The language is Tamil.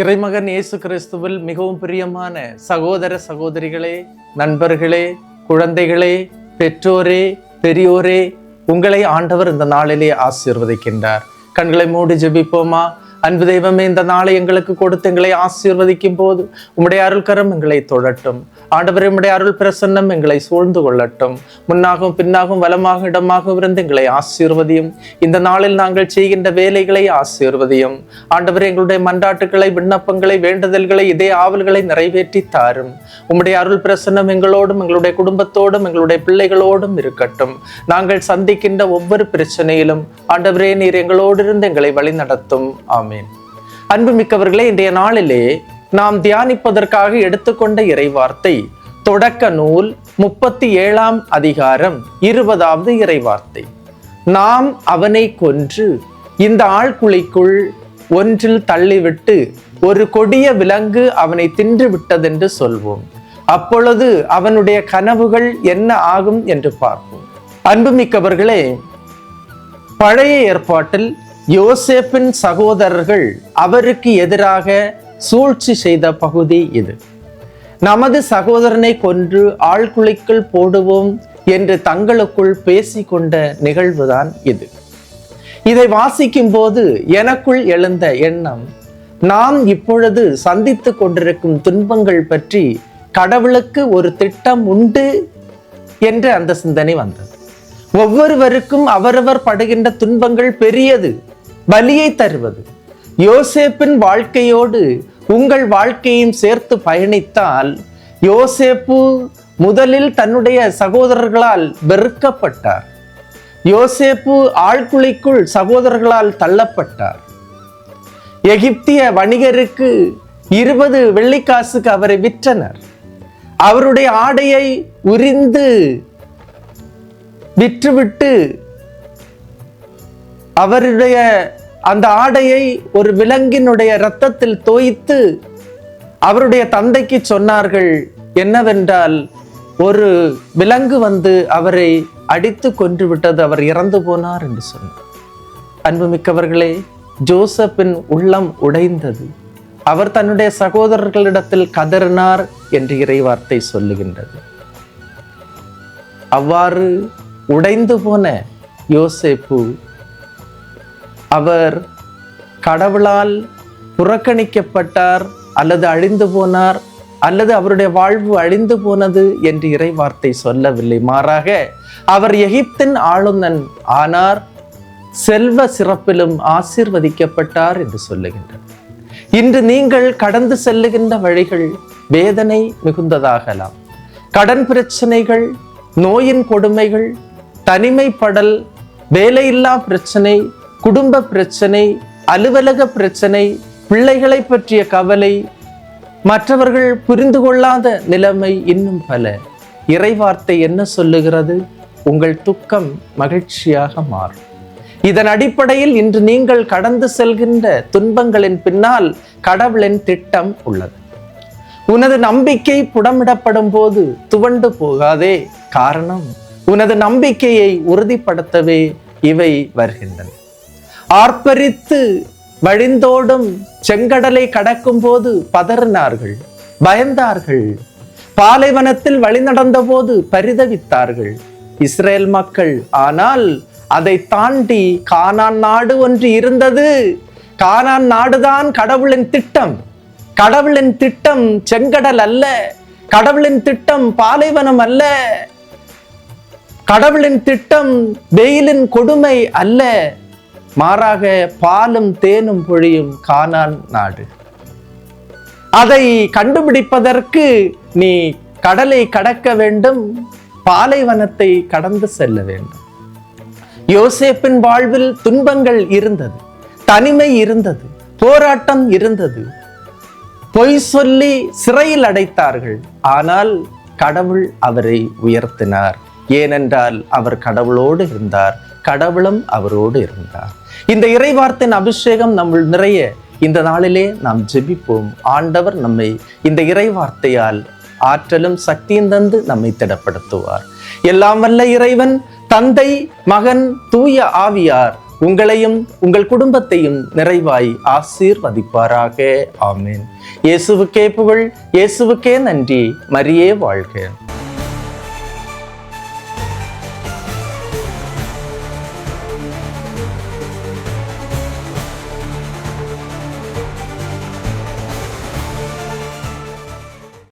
இறைமகன் இயேசு கிறிஸ்துவில் மிகவும் பிரியமான சகோதர சகோதரிகளே நண்பர்களே குழந்தைகளே பெற்றோரே பெரியோரே உங்களை ஆண்டவர் இந்த நாளிலே ஆசீர்வதிக்கின்றார். கண்களை மூடி ஜெபிப்போமா? அன்பு தெய்வமே இந்த நாளை எங்களுக்கு கொடுத்து எங்களை ஆசீர்வதிக்கும் போது உம்முடைய அருள்கரம் எங்களை தொடட்டும். ஆண்டவரே உம்முடைய அருள் பிரசன்னம் எங்களை சூழ்ந்து கொள்ளட்டும். முன்னாகவும் பின்னாகவும் வலமாக இடமாகவும் இருந்து எங்களை ஆசீர்வதியும். இந்த நாளில் நாங்கள் செய்கின்ற வேலைகளை ஆசீர்வதியும். ஆண்டவரே எங்களுடைய மன்றாட்டுகளை விண்ணப்பங்களை வேண்டுதல்களை இதே ஆவல்களை நிறைவேற்றி தாரும். உம்முடைய அருள் பிரசன்னம் எங்களோடும் எங்களுடைய குடும்பத்தோடும் எங்களுடைய பிள்ளைகளோடும் இருக்கட்டும். நாங்கள் சந்திக்கின்ற ஒவ்வொரு பிரச்சனையிலும் ஆண்டவரே நீர் எங்களோடு இருந்து எங்களை வழிநடத்தும். ஆமேன். அன்புமிக்கவர்களே இன்றைய நாளிலே நாம் தியானிப்பதற்காக எடுத்துக்கொண்ட இறைவார்த்தை தொடக்க நூல் முப்பத்தி ஏழாம் அதிகாரம் இருபதாவது இறைவார்த்தை. நாம் அவனை கொன்று இந்த ஆழ்குழிக்குள் ஒன்றில் தள்ளிவிட்டு ஒரு கொடிய விலங்கு அவனை தின்று விட்டதென்று சொல்வோம். அப்பொழுது அவனுடைய கனவுகள் என்ன ஆகும் என்று பார்ப்போம். அன்புமிக்கவர்களே பழைய ஏற்பாட்டில் யோசேப்பின் சகோதரர்கள் அவருக்கு எதிராக சூழ்ச்சி செய்த பகுதி இது. நமது சகோதரனை கொன்று ஆழ்குலைக்குள் போடுவோம் என்று தங்களுக்குள் பேசிக்கொண்ட நிகழ்வுதான் இது. இதை வாசிக்கும் போது எனக்குள் எழுந்த எண்ணம் நாம் இப்பொழுது சந்தித்து கொண்டிருக்கும் துன்பங்கள் பற்றி கடவுளுக்கு ஒரு திட்டம் உண்டு என்ற அந்த சிந்தனை வந்தது. ஒவ்வொருவருக்கும் அவரவர் படுகின்ற துன்பங்கள் பெரியது. பலியை தருவது. யோசேப்பின் வாழ்க்கையோடு உங்கள் வாழ்க்கையும் சேர்த்து பயணித்தால் யோசேப்பு முதலில் தன்னுடைய சகோதரர்களால் வெறுக்கப்பட்டார். யோசேப்பு ஆழ்குழிக்குள் சகோதரர்களால் தள்ளப்பட்டார். எகிப்திய வணிகருக்கு இருபது வெள்ளிக்காசுக்கு அவரை விற்றனர். அவருடைய ஆடையை உரிந்து விற்றுவிட்டு அவருடைய அந்த ஆடையை ஒரு விலங்கினுடைய இரத்தத்தில் தோய்த்து அவருடைய தந்தைக்கு சொன்னார்கள் என்னவென்றால் ஒரு விலங்கு வந்து அவரை அடித்து கொன்று விட்டது அவர் இறந்து போனார் என்று சொன்னார். அன்புமிக்கவர்களே ஜோசப்பின் உள்ளம் உடைந்தது. அவர் தன்னுடைய சகோதரர்களிடத்தில் கதறினார் என்று இறைவார்த்தை சொல்லுகின்றது. அவ்வாறு உடைந்து போன யோசேப்பு அவர் கடவுளால் புறக்கணிக்கப்பட்டார் அல்லது அழிந்து போனார் அல்லது அவருடைய வாழ்வு அழிந்து போனது என்று இறைவார்த்தை சொல்லவில்லை. மாறாக அவர் எகிப்தின் ஆளுநன் ஆனார் செல்வ சிறப்பிலும் ஆசீர்வதிக்கப்பட்டார் என்று சொல்லுகின்றார் இன்று நீங்கள் கடந்து செல்லுகின்ற வழிகள் வேதனை மிகுந்ததாகலாம் கடன் பிரச்சனைகள் நோயின் கொடுமைகள் தனிமைப்படல் வேலையில்லா பிரச்சனை குடும்ப பிரச்சனை அலுவலக பிரச்சனை பிள்ளைகளை பற்றிய கவலை மற்றவர்கள் புரிந்து கொள்ளாத நிலைமை இன்னும் பல. இறைவார்த்தை என்ன சொல்லுகிறது? உங்கள் துக்கம் மகிழ்ச்சியாக மாறும். இதன் அடிப்படையில் இன்று நீங்கள் கடந்து செல்கின்ற துன்பங்களின் பின்னால் கடவுளின் திட்டம் உள்ளது. உனது நம்பிக்கை புடமிடப்படும் போது துவண்டு போகாதே. காரணம் உனது நம்பிக்கையை உறுதிப்படுத்தவே இவை வருகின்றன. ஆர்ப்பரித்து வழிந்தோடும் செங்கடலை கடக்கும் போது பதறினார்கள் பயந்தார்கள். பாலைவனத்தில் வழி நடந்த போது பரிதவித்தார்கள். இஸ்ரேல் மக்கள் ஆனால் அதை தாண்டி கானான் நாடு ஒன்று இருந்தது. கானான் நாடுதான் கடவுளின் திட்டம். கடவுளின் திட்டம் செங்கடல் அல்ல. கடவுளின் திட்டம் பாலைவனம் அல்ல. கடவுளின் திட்டம் வெயிலின் கொடுமை அல்ல. மாறாக பாலும் தேனும் பொழியும் கானான் நாடு. அதை கண்டுபிடிப்பதற்கு நீ கடலை கடக்க வேண்டும் பாலைவனத்தை கடந்து செல்ல வேண்டும். யோசேப்பின் வாழ்வில் துன்பங்கள் இருந்தது தனிமை இருந்தது போராட்டம் இருந்தது. பொய் சொல்லி சிறையில் அடைத்தார்கள் ஆனால் கடவுள் அவரை உயர்த்தினார். ஏனென்றால் அவர் கடவுளோடு இருந்தார். கடவுளும் அவரோடு இருந்தார். இந்த இறைவார்த்தின் அபிஷேகம் நம்ம நிறைய. இந்த நாளிலே நாம் ஜெபிப்போம். ஆண்டவர் நம்மை இந்த இறைவார்த்தையால் ஆற்றலும் சக்தியும் தந்து நம்மை திடப்படுத்துவார். எல்லாம் வல்ல இறைவன் தந்தை மகன் தூய ஆவியார் உங்களையும் உங்கள் குடும்பத்தையும் நிறைவாய் ஆசீர்வதிப்பாராக. ஆமேன். இயேசுவுக்கே புகழ் இயேசுவுக்கே நன்றி. மரியே வாழ்க.